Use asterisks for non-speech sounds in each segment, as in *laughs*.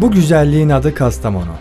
Bu güzelliğin adı Kastamonu.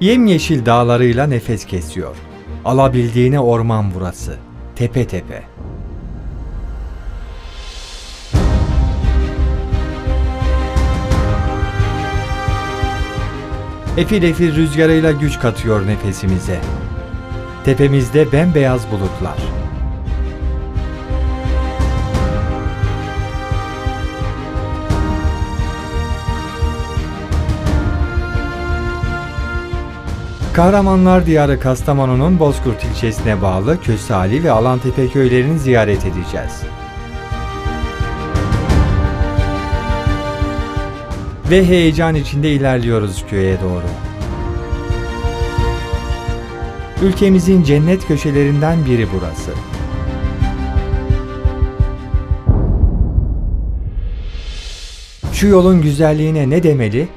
Yemyeşil dağlarıyla nefes kesiyor. Alabildiğine orman burası. Tepe tepe. Efil efil rüzgarıyla güç katıyor nefesimize. Tepemizde bembeyaz bulutlar. Kahramanlar Diyarı Kastamonu'nun Bozkurt ilçesine bağlı Kösali ve Alantepe köylerini ziyaret edeceğiz. Ve heyecan içinde ilerliyoruz köye doğru. Ülkemizin cennet köşelerinden biri burası. Şu yolun güzelliğine ne demeli?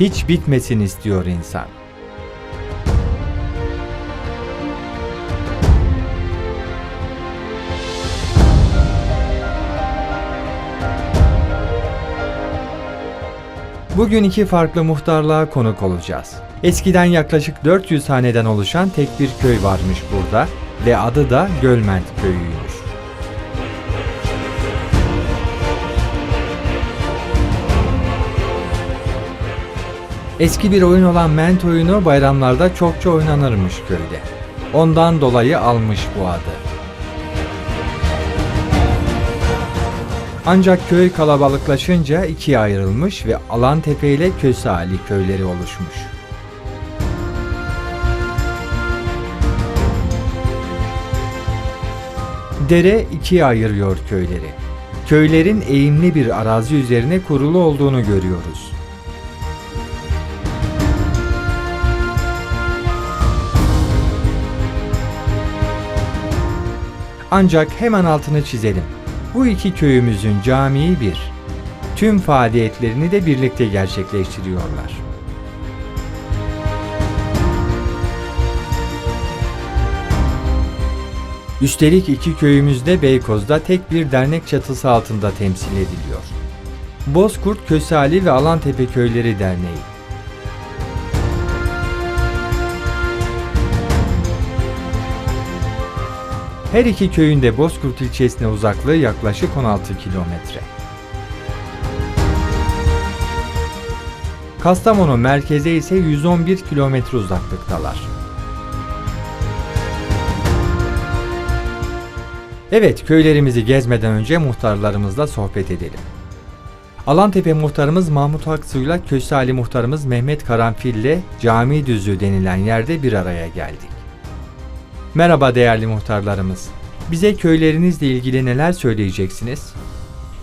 Hiç bitmesin istiyor insan. Bugün iki farklı muhtarlığa konuk olacağız. Eskiden yaklaşık 400 haneden oluşan tek bir köy varmış burada ve adı da Gölment Köyü'ymüş. Eski bir oyun olan ment oyunu bayramlarda çokça oynanırmış köyde. Ondan dolayı almış bu adı. Ancak köy kalabalıklaşınca ikiye ayrılmış ve Alantepe ile Köseali köyleri oluşmuş. Dere ikiye ayırıyor köyleri. Köylerin eğimli bir arazi üzerine kurulu olduğunu görüyoruz. Ancak hemen altını çizelim. Bu iki köyümüzün camii bir. Tüm faaliyetlerini de birlikte gerçekleştiriyorlar. Üstelik iki köyümüz de Beykoz'da tek bir dernek çatısı altında temsil ediliyor. Bozkurt Kösali ve Alantepe Köyleri Derneği. Her iki köyün de Bozkurt ilçesine uzaklığı yaklaşık 16 kilometre. Kastamonu merkeze ise 111 kilometre uzaklıktalar. Evet, köylerimizi gezmeden önce muhtarlarımızla sohbet edelim. Alantepe muhtarımız Mahmut Aksu'yla Köse muhtarımız Mehmet Karanfil ile Cami Düzü denilen yerde bir araya geldik. Merhaba değerli muhtarlarımız. Bize köylerinizle ilgili neler söyleyeceksiniz?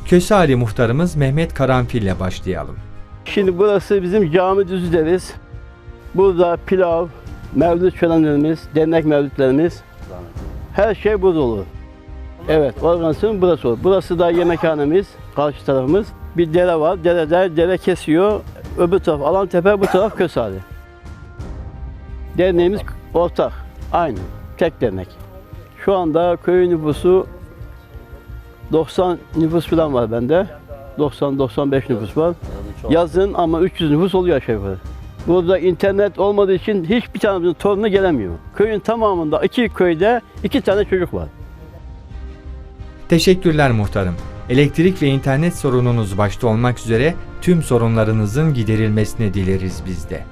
Köse Ali muhtarımız Mehmet Karanfil ile başlayalım. Şimdi burası bizim cami düzü. Burada pilav, mevlüt şölenlerimiz, dernek mevlütlerimiz, her şey burada olur. Evet, organizasyon burası olur. Burası da yemekhanemiz, karşı tarafımız. Bir dere var, derede dere kesiyor. Öbür taraf Alantepe, bu taraf Kösali. Derneğimiz ortak, aynı, tek dernek. Şu anda köy nüfusu 90 nüfus falan var bende. 90-95 nüfus var. Yazın ama 300 nüfus oluyor aşağı yukarı. Burada internet olmadığı için hiçbir tanemizin torunu gelemiyor. Köyün tamamında iki köyde iki tane çocuk var. Teşekkürler muhtarım. Elektrik ve internet sorununuz başta olmak üzere tüm sorunlarınızın giderilmesini dileriz biz de.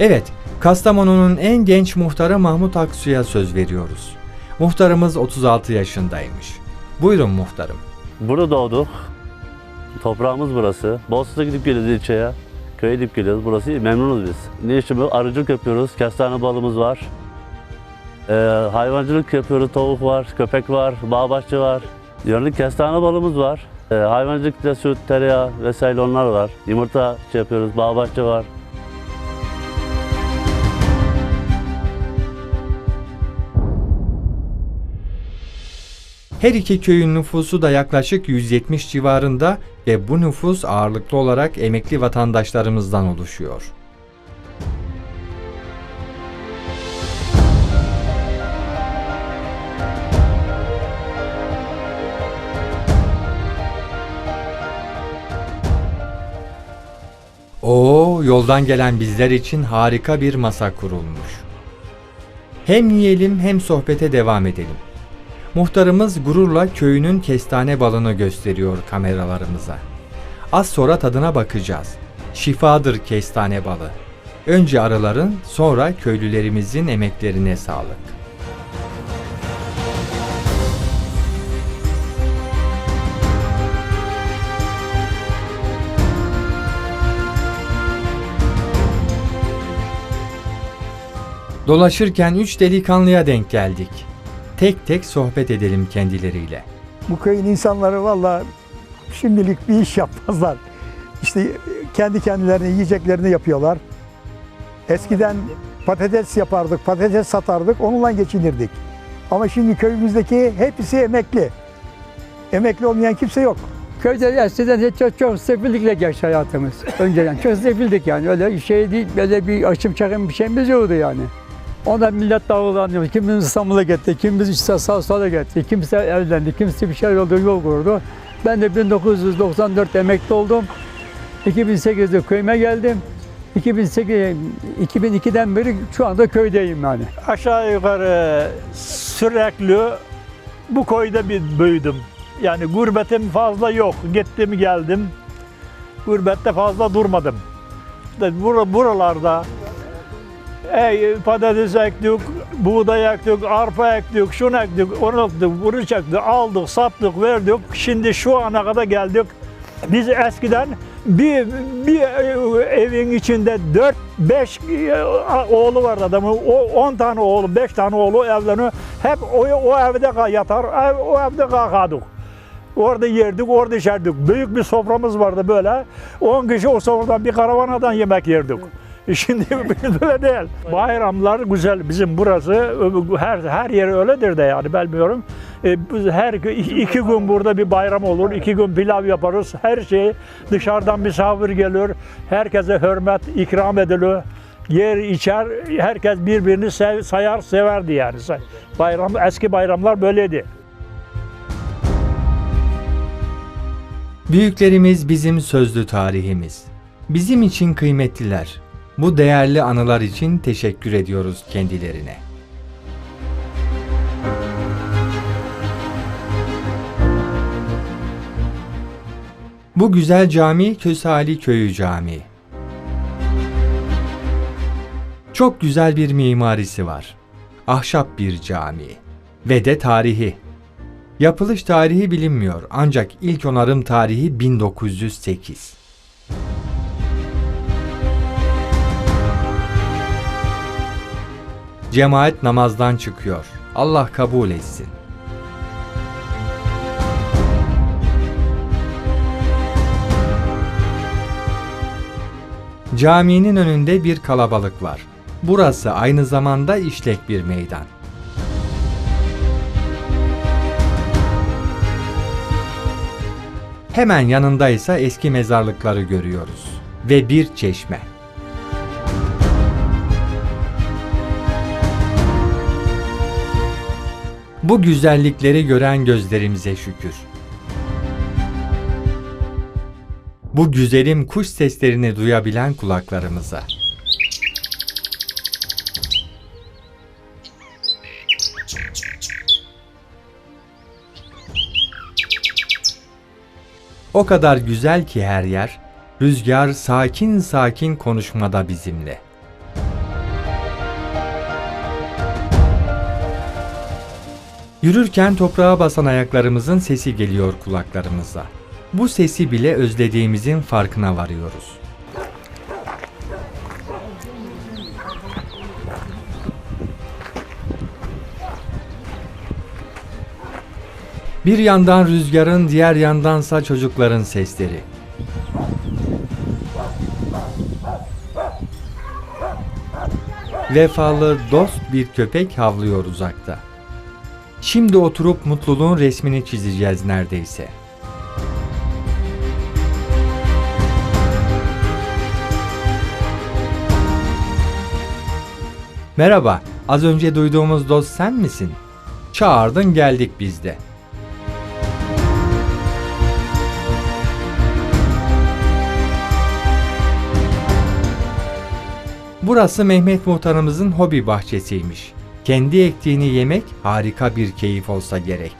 Evet, Kastamonu'nun en genç muhtarı Mahmut Aksu'ya söz veriyoruz. Muhtarımız 36 yaşındaymış. Buyurun muhtarım. Burada doğduk. Toprağımız burası. Bosna'da gidip geliyoruz ilçeye. Köye gidip geliyoruz. Burası memnunuz biz. Ne işimiz? Arıcılık yapıyoruz. Kestane balımız var. Ee, hayvancılık yapıyoruz. Tavuk var, köpek var, bağ bahçe var. Yörük kestane balımız var. Ee, hayvancılıkta süt, tereyağı vesaire onlar var. Yumurta şey yapıyoruz. Bağ bahçe var. Her iki köyün nüfusu da yaklaşık 170 civarında ve bu nüfus ağırlıklı olarak emekli vatandaşlarımızdan oluşuyor. Oo, yoldan gelen bizler için harika bir masa kurulmuş. Hem yiyelim hem sohbete devam edelim. Muhtarımız gururla köyünün kestane balını gösteriyor kameralarımıza. Az sonra tadına bakacağız. Şifadır kestane balı. Önce arıların, sonra köylülerimizin emeklerine sağlık. Dolaşırken üç delikanlıya denk geldik. Tek tek sohbet edelim kendileriyle. Bu köyün insanları valla şimdilik bir iş yapmazlar. İşte kendi kendilerine yiyeceklerini yapıyorlar. Eskiden patates yapardık, patates satardık, onunla geçinirdik. Ama şimdi köyümüzdeki hepsi emekli. Emekli olmayan kimse yok. Köyde eskiden çok, çok sefillikle geçti hayatımız. Önceden çok sefildik yani. Öyle şey değil, böyle bir açım çakım bir şeyimiz yoktu yani. Ondan millet dağılanıyor. Kimimiz İstanbul'a gitti, kimimiz işte sağ gitti, kimse evlendi, kimse bir şey oldu, yol kurdu. Ben de 1994 emekli oldum. 2008'de köyüme geldim. 2008, 2002'den beri şu anda köydeyim yani. aşağı yukarı sürekli bu köyde bir büyüdüm. Yani gurbetim fazla yok. Gittim geldim. Gurbette fazla durmadım. İşte bur- buralarda ey, patates ektik, buğday ektik, arpa ektik, şunu ektik, onu ektik, bunu çektik, aldık, sattık, verdik. Şimdi şu ana kadar geldik. Biz eskiden bir, bir evin içinde 4 5 oğlu vardı adamın. O 10 tane oğlu, 5 tane oğlu evleniyor. Hep o, o evde yatar, ev, o evde kalkardık. Orada yerdik, orada içerdik. Büyük bir soframız vardı böyle. 10 kişi o sofradan bir karavanadan yemek yerdik. *laughs* Şimdi böyle değil. Bayramlar güzel. Bizim burası her her yer öyledir de yani bilmiyorum. E, her iki gün burada bir bayram olur. iki gün pilav yaparız. Her şey dışarıdan misafir gelir. Herkese hürmet, ikram edilir. Yer içer, herkes birbirini sev- sayar, severdi yani. Bayram, eski bayramlar böyleydi. Büyüklerimiz bizim sözlü tarihimiz. Bizim için kıymetliler. Bu değerli anılar için teşekkür ediyoruz kendilerine. Bu güzel cami Kösali Köyü Camii. Çok güzel bir mimarisi var. Ahşap bir cami ve de tarihi. Yapılış tarihi bilinmiyor ancak ilk onarım tarihi 1908. Cemaat namazdan çıkıyor. Allah kabul etsin. Caminin önünde bir kalabalık var. Burası aynı zamanda işlek bir meydan. Hemen yanındaysa eski mezarlıkları görüyoruz ve bir çeşme. Bu güzellikleri gören gözlerimize şükür. Bu güzelim kuş seslerini duyabilen kulaklarımıza. O kadar güzel ki her yer, rüzgar sakin sakin konuşmada bizimle. Yürürken toprağa basan ayaklarımızın sesi geliyor kulaklarımıza. Bu sesi bile özlediğimizin farkına varıyoruz. Bir yandan rüzgarın, diğer yandansa çocukların sesleri. Vefalı, dost bir köpek havlıyor uzakta. Şimdi oturup mutluluğun resmini çizeceğiz neredeyse. Merhaba, az önce duyduğumuz dost sen misin? Çağırdın geldik biz de. Burası Mehmet Muhtarımızın hobi bahçesiymiş. Kendi ektiğini yemek harika bir keyif olsa gerek.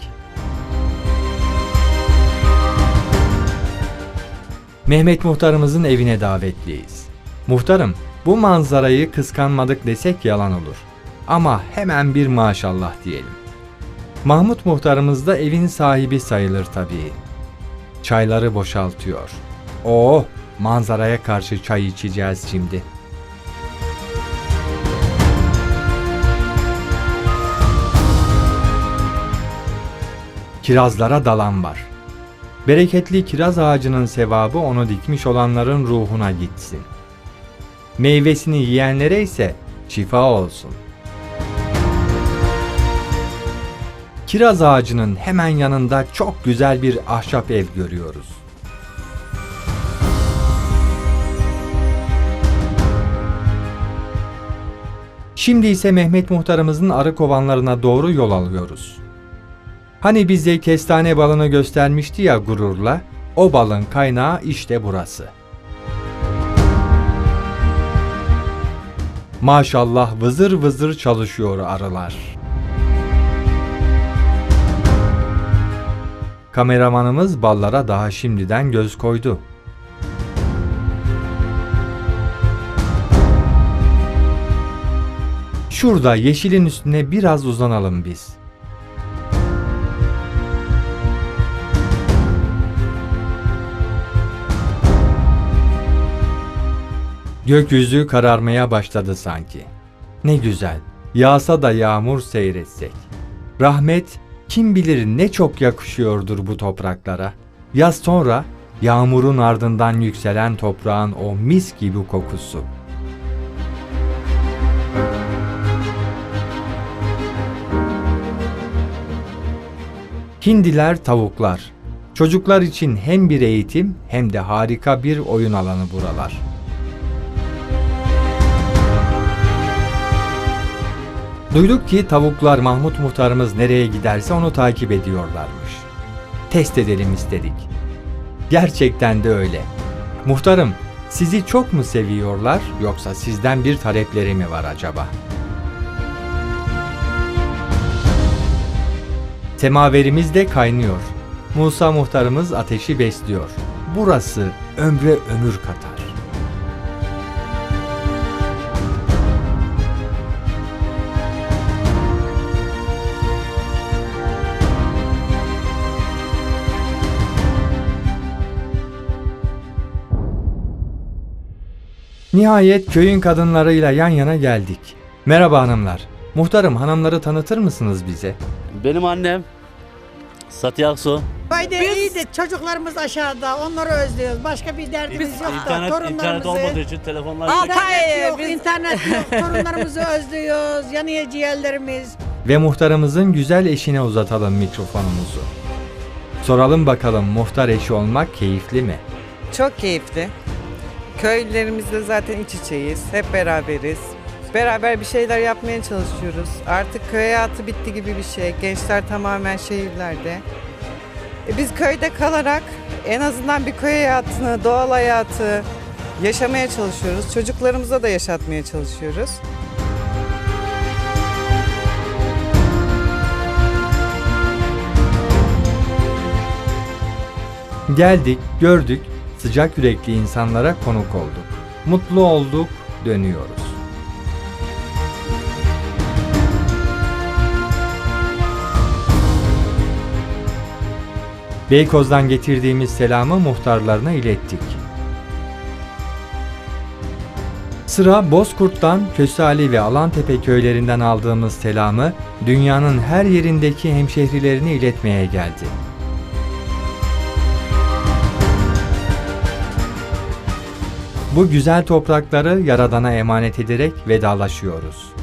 Mehmet Muhtarımızın evine davetliyiz. Muhtarım, bu manzarayı kıskanmadık desek yalan olur. Ama hemen bir maşallah diyelim. Mahmut Muhtarımız da evin sahibi sayılır tabii. Çayları boşaltıyor. Oh, manzaraya karşı çay içeceğiz şimdi. Kirazlara dalan var. Bereketli kiraz ağacının sevabı onu dikmiş olanların ruhuna gitsin. Meyvesini yiyenlere ise şifa olsun. Kiraz ağacının hemen yanında çok güzel bir ahşap ev görüyoruz. Şimdi ise Mehmet Muhtarımızın arı kovanlarına doğru yol alıyoruz. Hani bize kestane balını göstermişti ya gururla, o balın kaynağı işte burası. Maşallah vızır vızır çalışıyor arılar. Kameramanımız ballara daha şimdiden göz koydu. Şurada yeşilin üstüne biraz uzanalım biz. Gökyüzü kararmaya başladı sanki. Ne güzel. Yağsa da yağmur seyretsek. Rahmet kim bilir ne çok yakışıyordur bu topraklara. Yaz sonra yağmurun ardından yükselen toprağın o mis gibi kokusu. Hindiler tavuklar. Çocuklar için hem bir eğitim hem de harika bir oyun alanı buralar. Duyduk ki tavuklar Mahmut muhtarımız nereye giderse onu takip ediyorlarmış. Test edelim istedik. Gerçekten de öyle. Muhtarım, sizi çok mu seviyorlar yoksa sizden bir talepleri mi var acaba? Semaverimiz de kaynıyor. Musa muhtarımız ateşi besliyor. Burası ömre ömür katar. Nihayet köyün kadınlarıyla yan yana geldik. Merhaba hanımlar. Muhtarım hanımları tanıtır mısınız bize? Benim annem Satya Aksu. Fayda iyi de çocuklarımız aşağıda. Onları özlüyoruz. Başka bir derdimiz yok da İnternet, internet torunlarımızı. olmadığı için telefonlar İnternet yok, internet yok. Torunlarımızı *laughs* özlüyoruz. Yanıyor ciğerlerimiz. Ve muhtarımızın güzel eşine uzatalım mikrofonumuzu. Soralım bakalım muhtar eşi olmak keyifli mi? Çok keyifli. Köylülerimizle zaten iç içeyiz. Hep beraberiz. Beraber bir şeyler yapmaya çalışıyoruz. Artık köy hayatı bitti gibi bir şey. Gençler tamamen şehirlerde. E biz köyde kalarak en azından bir köy hayatını, doğal hayatı yaşamaya çalışıyoruz. Çocuklarımıza da yaşatmaya çalışıyoruz. Geldik, gördük, sıcak yürekli insanlara konuk olduk. Mutlu olduk, dönüyoruz. Beykoz'dan getirdiğimiz selamı muhtarlarına ilettik. Sıra Bozkurt'tan, Kösali ve Alantepe köylerinden aldığımız selamı dünyanın her yerindeki hemşehrilerine iletmeye geldi. Bu güzel toprakları Yaradan'a emanet ederek vedalaşıyoruz.